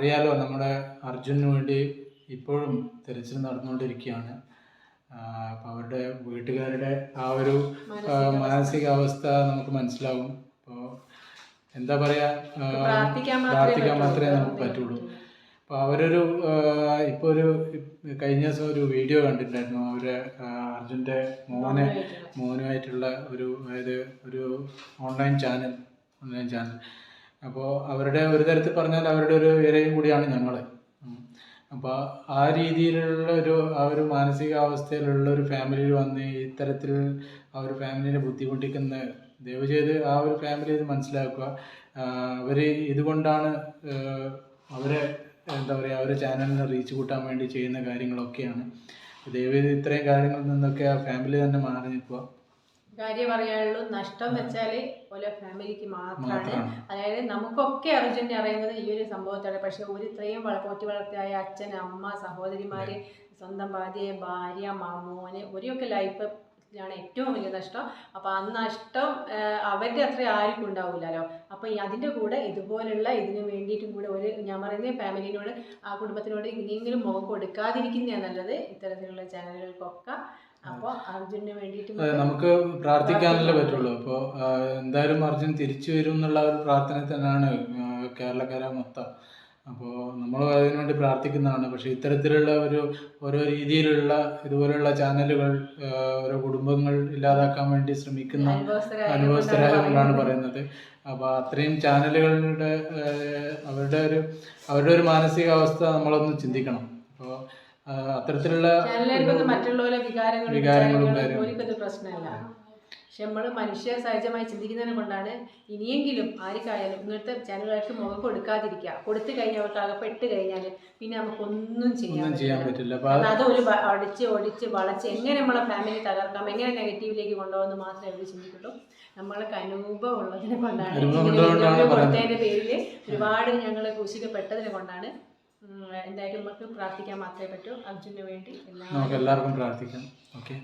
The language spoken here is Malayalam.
അറിയാലോ നമ്മുടെ അർജുനു വേണ്ടി ഇപ്പോഴും തിരച്ചിൽ നടന്നുകൊണ്ടിരിക്കുകയാണ്. അപ്പം അവരുടെ വീട്ടുകാരുടെ ആ ഒരു മാനസികാവസ്ഥ. നമുക്ക് മനസ്സിലാവും. അപ്പോൾ എന്താ പറയുക പ്രാർത്ഥിക്കാൻ മാത്രമേ നമുക്ക് പറ്റുള്ളൂ. അപ്പോൾ അവരൊരു ഇപ്പോൾ ഒരു കഴിഞ്ഞ ദിവസം ഒരു വീഡിയോ കണ്ടിട്ടുണ്ടായിരുന്നു. അവരെ അർജുന്റെ മോനെ മോനുമായിട്ടുള്ള ഒരു അതായത് ഒരു ഓൺലൈൻ ചാനൽ ഓൺലൈൻ ചാനൽ. അപ്പോൾ അവരുടെ ഒരു തരത്തിൽ പറഞ്ഞാൽ അവരുടെ ഒരു ഇരയും കൂടിയാണ് ഞങ്ങൾ അപ്പോൾ ആ രീതിയിലുള്ള ഒരു ആ ഒരു മാനസികാവസ്ഥയിലുള്ള ഒരു ഫാമിലിയിൽ വന്ന് ഇത്തരത്തിൽ ആ ഒരു ഫാമിലിനെ ബുദ്ധിമുട്ടിക്കുന്ന ദയവ് ചെയ്ത് ആ ഒരു ഫാമിലി ഇത് മനസ്സിലാക്കുക. അവർ ഇതുകൊണ്ടാണ് അവരെ എന്താ പറയുക അവരെ ചാനലിനെ റീച്ച് കൂട്ടാൻ വേണ്ടി ചെയ്യുന്ന കാര്യങ്ങളൊക്കെയാണ്. ദയവ് ചെയ്ത് ഇത്രയും കാര്യങ്ങളിൽ നിന്നൊക്കെ ആ ഫാമിലി തന്നെ മാറി നിൽക്കുക. കാര്യം പറയാനുള്ളൂ നഷ്ടം വെച്ചാൽ ഓരോ ഫാമിലിക്ക് മാത്രമാണ് അതായത് നമുക്കൊക്കെ അർജന്റ് അറിയുന്നത് ഈ ഒരു സംഭവത്താണ്. പക്ഷെ ഒരു ഇത്രയും പോറ്റി വളർത്തിയായ അച്ഛൻ അമ്മ സഹോദരിമാര് സ്വന്തം ഭാര്യ ഭാര്യ മാമോന് ഒക്കെ ലൈഫ് ആണ് ഏറ്റവും വലിയ നഷ്ടം. അപ്പോൾ ആ നഷ്ടം അവരുടെ അത്ര ആർക്കും ഉണ്ടാവില്ലല്ലോ അപ്പോൾ അതിന്റെ കൂടെ ഇതുപോലുള്ള ഇതിന് വേണ്ടിയിട്ടും കൂടെ ഒരു ഞാൻ പറയുന്ന ഫാമിലിനോട് ആ കുടുംബത്തിനോട് ഇനിയെങ്കിലും മുഖം കൊടുക്കാതിരിക്കുന്നതാണ് നല്ലത്. ഇത്തരത്തിലുള്ള ചാനലുകൾക്കൊക്കെ അപ്പോൾ വേണ്ടിയിട്ട് നമുക്ക് പ്രാർത്ഥിക്കാനല്ലേ പറ്റുള്ളൂ. അപ്പോൾ എന്തായാലും അർജുൻ തിരിച്ചു വരും എന്നുള്ള ഒരു പ്രാർത്ഥന തന്നെയാണ് കേരളക്കര മൊത്തം. അപ്പോൾ നമ്മൾ അതിനുവേണ്ടി പ്രാർത്ഥിക്കുന്നതാണ്. പക്ഷേ ഇത്തരത്തിലുള്ള ഒരു ഓരോ രീതിയിലുള്ള ഇതുപോലുള്ള ചാനലുകൾ ഓരോ കുടുംബങ്ങൾ ഇല്ലാതാക്കാൻ വേണ്ടി ശ്രമിക്കുന്ന അനുഭവസ്ഥരായ കൊണ്ടാണ് പറയുന്നത്. അപ്പോൾ അത്രയും ചാനലുകളുടെ അവരുടെ ഒരു അവരുടെ ഒരു മാനസികാവസ്ഥ നമ്മളൊന്ന് ചിന്തിക്കണം. അപ്പോൾ അത്തരത്തിലുള്ള വികാരങ്ങളും പ്രശ്നമല്ല. പക്ഷെ നമ്മൾ മനുഷ്യ സഹജമായി ചിന്തിക്കുന്നതിനെ കൊണ്ടാണ് ഇനിയെങ്കിലും ആർക്കായാലും ഇങ്ങനത്തെ ചാനലുകൾക്ക് മുഖം കൊടുക്കാതിരിക്കുക. കൊടുത്തു കഴിഞ്ഞാൽ അവർക്ക് അകപ്പെട്ട് കഴിഞ്ഞാൽ പിന്നെ നമുക്കൊന്നും ചെയ്യാൻ ഒന്നും ചെയ്യാൻ പറ്റില്ല. പറ്റില്ല. അപ്പോൾ കാരണം അത് ഒരു അടിച്ച് ഒടിച്ച് വളച്ച് എങ്ങനെ നമ്മളെ ഫാമിലി തകർക്കാം എങ്ങനെ നെഗറ്റീവിലേക്ക് കൊണ്ടുപോകുന്ന മാത്രമേ അവർ ചിന്തിക്കുള്ളൂ നമ്മൾക്ക് അനുഭവം ഉള്ളതിനെ കൊണ്ടാണ്. കൊടുത്തതിന്റെ പേരിൽ ഒരുപാട് ഞങ്ങൾ ക്രൂശിക്കപ്പെട്ടതിനെ കൊണ്ടാണ് എന്തായാലും നമുക്ക് പ്രാർത്ഥിക്കാൻ മാത്രമേ പറ്റൂ. അർജുന് വേണ്ടി എല്ലാവർക്കും പ്രാർത്ഥിക്കാം. ഓക്കെ.